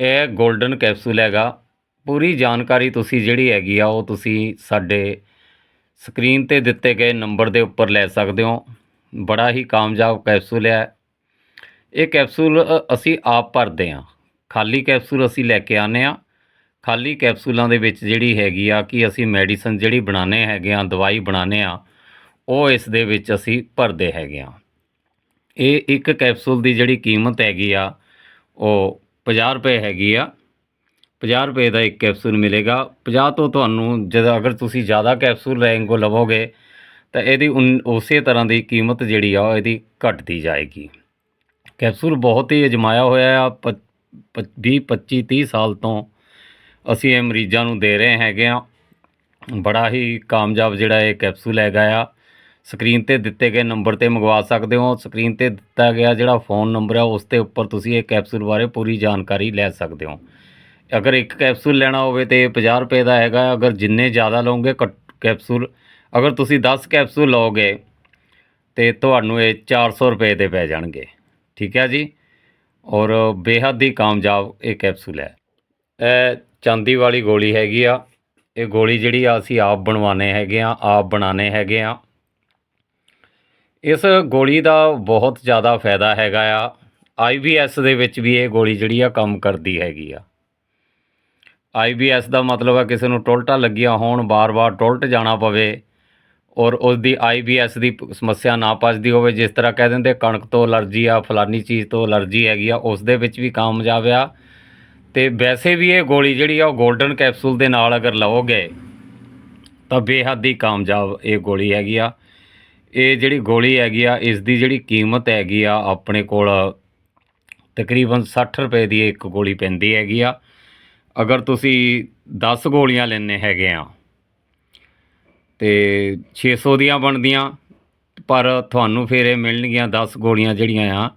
ਇਹ golden capsule ਹੈਗਾ। ਪੂਰੀ ਜਾਣਕਾਰੀ ਤੁਸੀਂ ਜਿਹੜੀ ਹੈਗੀ ਆ, ਉਹ ਤੁਸੀਂ ਸਾਡੇ ਸਕਰੀਨ ਤੇ ਦਿੱਤੇ ਗਏ ਨੰਬਰ ਦੇ ਉੱਪਰ ਲੈ ਸਕਦੇ ਹੋ। ਬੜਾ ਹੀ ਕਾਮਯਾਬ ਕੈਪਸੂਲ ਹੈ। ਇਹ ਕੈਪਸੂਲ ਅਸੀਂ ਆਪ ਭਰਦੇ ਹਾਂ। ਖਾਲੀ ਕੈਪਸੂਲ ਅਸੀਂ ਲੈ ਕੇ ਆਨੇ ਆ ਖਾਲੀ ਕੈਪਸੂਲਾਂ ਦੇ ਵਿੱਚ ਜਿਹੜੀ ਹੈਗੀ ਆ ਕਿ ਅਸੀਂ ਮੈਡੀਸਨ ਜਿਹੜੀ ਬਣਾਉਂਦੇ ਹੈਗੇ ਆ ਦਵਾਈ ਬਣਾਉਂਦੇ ਆ ਉਹ ਇਸ ਦੇ ਵਿੱਚ ਅਸੀਂ ਭਰਦੇ ਹੈਗੇ ਆ ਇਹ ਇੱਕ ਕੈਪਸੂਲ ਦੀ ਜਿਹੜੀ ਕੀਮਤ ਹੈਗੀ ਆ, ਉਹ 50 ਰੁਪਏ ਹੈਗੀ ਆ। 50 ਰੁਪਏ ਦਾ ਇੱਕ ਕੈਪਸੂਲ ਮਿਲੇਗਾ। 50 ਤੋਂ ਤੁਹਾਨੂੰ ਜਦ ਅਗਰ ਤੁਸੀਂ ਜ਼ਿਆਦਾ ਕੈਪਸੂਲ ਰੈਂਗੋ ਲਵੋਗੇ, ਤਾਂ ਇਹਦੀ ਉਨ- ਉਸੇ ਤਰ੍ਹਾਂ ਦੀ ਕੀਮਤ ਜਿਹੜੀ ਆ ਉਹ ਇਹਦੀ ਘਟਦੀ ਜਾਏਗੀ। ਕੈਪਸੂਲ ਬਹੁਤ ਹੀ ਅਜਮਾਇਆ ਹੋਇਆ ਆ। 20 25 30 ਸਾਲ ਤੋਂ ਅਸੀਂ ਇਹ ਮਰੀਜ਼ਾਂ ਨੂੰ ਦੇ ਰਹੇ ਹੈਗੇ ਆ। ਬੜਾ ਹੀ ਕਾਮਯਾਬ ਜਿਹੜਾ ਇਹ ਕੈਪਸੂਲ ਹੈਗਾ ਆ। ਸਕਰੀਨ ਤੇ ਦਿੱਤੇ ਗਏ ਨੰਬਰ ਤੇ ਮੰਗਵਾ ਸਕਦੇ ਹੋ। ਸਕਰੀਨ ਤੇ ਦਿੱਤਾ ਗਿਆ ਜਿਹੜਾ ਫੋਨ ਨੰਬਰ ਹੈ ਉਸ ਦੇ ਉੱਪਰ ਤੁਸੀਂ ਇਹ ਕੈਪਸੂਲ ਬਾਰੇ ਪੂਰੀ ਜਾਣਕਾਰੀ ਲੈ ਸਕਦੇ ਹੋ। ਅਗਰ ਇੱਕ ਕੈਪਸੂਲ ਲੈਣਾ ਹੋਵੇ ਤੇ ਇਹ 50 ਰੁਪਏ ਦਾ ਹੈਗਾ। ਅਗਰ ਜਿੰਨੇ ਜ਼ਿਆਦਾ ਲਓਗੇ, ਘੱਟ- ਕੈਪਸੂਲ, ਅਗਰ ਤੁਸੀਂ 10 ਕੈਪਸੂਲ ਲਓਗੇ ਤੇ ਤੁਹਾਨੂੰ ਇਹ 400 ਰੁਪਏ ਦੇ ਪੈ ਜਾਣਗੇ। ਠੀਕ ਹੈ ਜੀ? ਔਰ ਬੇਹੱਦ ਹੀ ਕਾਮਯਾਬ ਇਹ ਕੈਪਸੂਲ ਹੈ। ਇਹ ਚਾਂਦੀ ਵਾਲੀ ਗੋਲੀ ਹੈਗੀ ਆ। ਇਹ ਗੋਲੀ ਜਿਹੜੀ ਆ, ਅਸੀਂ ਆਪ ਬਣਵਾਉਂਦੇ ਹੈਗੇ ਆ, ਆਪ ਬਣਾਉਂਦੇ ਹੈਗੇ ਆ। ਇਸ ਗੋਲੀ ਦਾ ਬਹੁਤ ਜ਼ਿਆਦਾ ਫਾਇਦਾ ਹੈਗਾ ਆ। ਆਈਬੀਐਸ ਦੇ ਵਿੱਚ ਵੀ ਇਹ ਗੋਲੀ ਜਿਹੜੀ ਆ ਕੰਮ ਕਰਦੀ ਹੈਗੀ ਆ। ਆਈਬੀਐਸ ਦਾ ਮਤਲਬ ਆ ਕਿਸੇ ਨੂੰ ਟੁਲਟਾ ਲੱਗੀਆਂ ਹੋਣ, ਬਾਰ-ਬਾਰ ਟੋਲਟ ਜਾਣਾ ਪਵੇ ਔਰ ਉਸ ਦੀ ਆਈਬੀਐਸ ਦੀ ਸਮੱਸਿਆ ਨਾ ਪਚਦੀ ਹੋਵੇ, ਜਿਸ ਤਰ੍ਹਾਂ ਕਹਿ ਦਿੰਦੇ ਕਣਕ ਤੋਂ ਅਲਰਜੀ ਆ, ਫਲਾਨੀ ਚੀਜ਼ ਤੋਂ ਅਲਰਜੀ ਹੈਗੀ ਆ, ਉਸ ਦੇ ਵਿੱਚ ਵੀ ਕਾਮਯਾਬ ਆ। ਤੇ ਵੈਸੇ ਵੀ ਇਹ ਗੋਲੀ ਜਿਹੜੀ ਆ ਉਹ 골ਡਨ ਕੈਪਸੂਲ ਦੇ ਨਾਲ ਅਗਰ ਲਓਗੇ ਤਾਂ ਬੇਹੱਦ ਹੀ ਕਾਮਯਾਬ ਇਹ ਗੋਲੀ ਹੈਗੀ ਆ। ਇਹ ਜਿਹੜੀ ਗੋਲੀ ਹੈਗੀ ਆ ਇਸ ਦੀ ਜਿਹੜੀ ਕੀਮਤ ਹੈਗੀ ਆ, ਆਪਣੇ ਕੋਲ ਤਕਰੀਬਨ 60 ਰੁਪਏ ਦੀ ਇੱਕ ਗੋਲੀ ਪੈਂਦੀ ਹੈਗੀ ਆ। ਅਗਰ ਤੁਸੀਂ 10 ਗੋਲੀਆਂ ਲੈਣੇ ਹੈਗੇ ਆ, ਤੇ 600 ਦੀਆਂ ਬਣਦੀਆਂ, ਪਰ ਤੁਹਾਨੂੰ ਫਿਰ ਇਹ ਮਿਲਣਗੀਆਂ 10 ਗੋਲੀਆਂ ਜਿਹੜੀਆਂ ਆ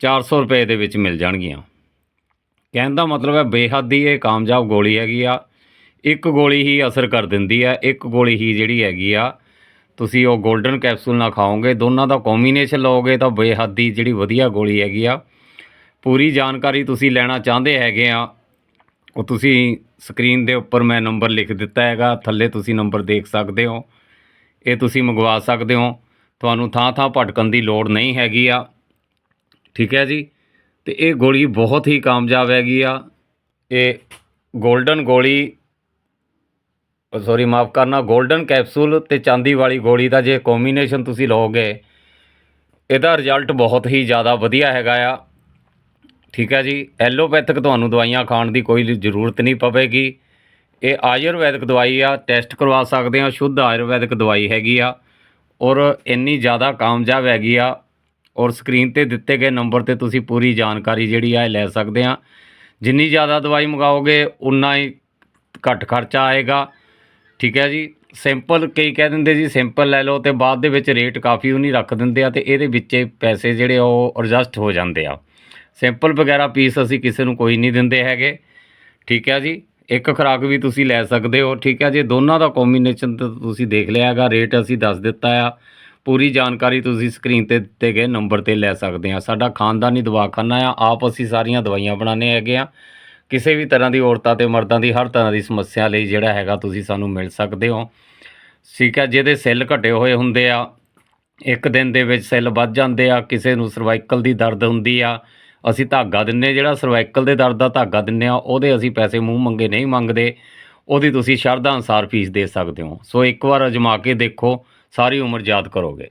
400 ਰੁਪਏ ਦੇ ਵਿੱਚ ਮਿਲ ਜਾਣਗੀਆਂ। ਕਹਿਣ ਦਾ ਮਤਲਬ ਹੈ ਬੇਹੱਦ ਹੀ ਇਹ ਕਾਮਯਾਬ ਗੋਲੀ ਹੈਗੀ ਆ। ਇੱਕ ਗੋਲੀ ਹੀ ਅਸਰ ਕਰ ਦਿੰਦੀ ਆ, ਇੱਕ ਗੋਲੀ ਹੀ ਜਿਹੜੀ ਹੈਗੀ ਆ ਤੁਸੀਂ ਉਹ 골ਡਨ ਕੈਪਸੂਲ ਨਾਲ ਖਾਓਗੇ, ਦੋਨਾਂ ਦਾ ਕੰਬੀਨੇਸ਼ਨ ਲਓਗੇ ਤਾਂ ਬੇਹੱਦ ਹੀ ਜਿਹੜੀ ਵਧੀਆ ਗੋਲੀ ਹੈਗੀ ਆ। ਪੂਰੀ ਜਾਣਕਾਰੀ ਤੁਸੀਂ ਲੈਣਾ ਚਾਹੁੰਦੇ ਹੈਗੇ ਆ, ਉਹ ਤੁਸੀਂ ਸਕਰੀਨ ਦੇ ਉੱਪਰ ਮੈਂ ਨੰਬਰ ਲਿਖ ਦਿੱਤਾ ਹੈਗਾ, ਥੱਲੇ ਤੁਸੀਂ ਨੰਬਰ ਦੇਖ ਸਕਦੇ ਹੋ। ਇਹ ਤੁਸੀਂ ਮੰਗਵਾ ਸਕਦੇ ਹੋ। ਤੁਹਾਨੂੰ ਥਾਂ ਥਾਂ ਭਟਕਣ ਦੀ ਲੋੜ ਨਹੀਂ ਹੈਗੀ ਆ। ਠੀਕ ਹੈ ਜੀ? ਤੇ ਇਹ ਗੋਲੀ ਬਹੁਤ ਹੀ ਕਾਮਯਾਬ ਹੈਗੀ ਆ। ਇਹ 골ਡਨ ਗੋਲੀ ਸੌਰੀ ਮਾਫ ਕਰਨਾ 골ਡਨ ਕੈਪਸੂਲ ਤੇ ਚਾਂਦੀ ਵਾਲੀ ਗੋਲੀ ਦਾ ਜੇ ਕੰਬੀਨੇਸ਼ਨ ਤੁਸੀਂ ਲਓਗੇ, ਇਹਦਾ ਰਿਜ਼ਲਟ ਬਹੁਤ ਹੀ ਜ਼ਿਆਦਾ ਵਧੀਆ ਹੈਗਾ ਆ। ਠੀਕ ਹੈ ਜੀ ਐਲੋਪੈਥਿਕ ਤੁਹਾਨੂੰ ਦਵਾਈਆਂ ਖਾਣ ਦੀ ਕੋਈ ਜ਼ਰੂਰਤ ਨਹੀਂ ਪਵੇਗੀ। ਇਹ ਆਯੁਰਵੈਦਿਕ ਦਵਾਈ ਆ ਟੈਸਟ ਕਰਵਾ ਸਕਦੇ ਆ, ਸ਼ੁੱਧ ਆਯੁਰਵੈਦਿਕ ਦਵਾਈ ਹੈਗੀ ਆ। ਔਰ ਇੰਨੀ ਜ਼ਿਆਦਾ ਕਾਮਯਾਬ ਹੈਗੀ ਆ, ਔਰ ਸਕਰੀਨ ਤੇ ਦਿੱਤੇ ਗਏ ਨੰਬਰ ਤੇ ਤੁਸੀਂ ਪੂਰੀ ਜਾਣਕਾਰੀ ਜਿਹੜੀ ਆ ਲੈ ਸਕਦੇ ਆ। ਜਿੰਨੀ ਜ਼ਿਆਦਾ ਦਵਾਈ ਮੰਗਾਓਗੇ ਉਨਾ ਹੀ ਘੱਟ ਖਰਚਾ ਆਏਗਾ। ਠੀਕ ਹੈ ਜੀ। ਸਿੰਪਲ ਕਈ ਕਹਿ ਦਿੰਦੇ ਜੀ ਸਿੰਪਲ ਲੈ ਲਓ ਤੇ ਬਾਅਦ ਦੇ ਵਿੱਚ ਰੇਟ ਕਾਫੀ ਉਹ ਨਹੀਂ ਰੱਖ ਦਿੰਦੇ ਆ ਤੇ ਇਹਦੇ ਵਿੱਚ ਪੈਸੇ ਜਿਹੜੇ ਉਹ ਐਡਜਸਟ ਹੋ ਜਾਂਦੇ ਆ। ਸਿੰਪਲ ਵਗੈਰਾ ਪੀਸ ਅਸੀਂ ਕਿਸੇ ਨੂੰ ਕੋਈ ਨਹੀਂ ਦਿੰਦੇ ਹੈਗੇ। ਠੀਕ ਹੈ ਜੀ। ਇੱਕ ਖੁਰਾਕ ਵੀ ਤੁਸੀਂ ਲੈ ਸਕਦੇ ਹੋ। ਠੀਕ ਹੈ ਜੀ। ਦੋਨਾਂ ਦਾ ਕੰਬੀਨੇਸ਼ਨ ਤੁਸੀਂ ਦੇਖ ਲਿਆ ਹੈਗਾ। ਰੇਟ ਅਸੀਂ ਦੱਸ ਦਿੱਤਾ ਆ। ਪੂਰੀ ਜਾਣਕਾਰੀ ਤੁਸੀਂ ਸਕਰੀਨ ਤੇ ਦਿੱਤੇ ਗਏ ਨੰਬਰ ਤੇ ਲੈ ਸਕਦੇ ਆ। ਸਾਡਾ ਖਾਨਦਾਨੀ ਦਵਾਖਾਨਾ ਆ। ਆਪ ਅਸੀਂ ਸਾਰੀਆਂ ਦਵਾਈਆਂ ਬਣਾਉਂਦੇ ਹੈਗੇ ਆ। ਕਿਸੇ ਵੀ ਤਰ੍ਹਾਂ ਦੀ ਔਰਤਾਂ ਤੇ ਮਰਦਾਂ ਦੀ ਹਰ ਤਰ੍ਹਾਂ ਦੀ ਸਮੱਸਿਆ ਲਈ ਜਿਹੜਾ ਹੈਗਾ ਤੁਸੀਂ ਸਾਨੂੰ ਮਿਲ ਸਕਦੇ ਹੋ। ਠੀਕ ਹੈ, ਜਿਹਦੇ ਸੈੱਲ ਘਟੇ ਹੋਏ ਹੁੰਦੇ ਆ, ਇੱਕ ਦਿਨ ਦੇ ਵਿੱਚ ਸੈੱਲ ਵੱਧ ਜਾਂਦੇ ਆ, ਕਿਸੇ ਨੂੰ ਸਰਵਾਈਕਲ ਦੀ ਦਰਦ ਹੁੰਦੀ ਆ, ਅਸੀਂ ਧਾਗਾ ਦਿੰਨੇ ਜਿਹੜਾ ਸਰਵਾਈਕਲ ਦੇ ਦਰਦ ਦਾ ਧਾਗਾ ਦਿੰਨੇ ਆ, ਉਹਦੇ ਅਸੀਂ ਪੈਸੇ ਮੂੰਹ ਮੰਗੇ ਨਹੀਂ ਮੰਗਦੇ, ਉਹਦੀ ਤੁਸੀਂ ਸ਼ਰਧਾ ਅਨੁਸਾਰ ਫੀਸ ਦੇ ਸਕਦੇ ਹੋ। ਸੋ ਇੱਕ ਵਾਰ ਅਜਮਾ ਕੇ ਦੇਖੋ, ਸਾਰੀ ਉਮਰ ਯਾਦ ਕਰੋਗੇ।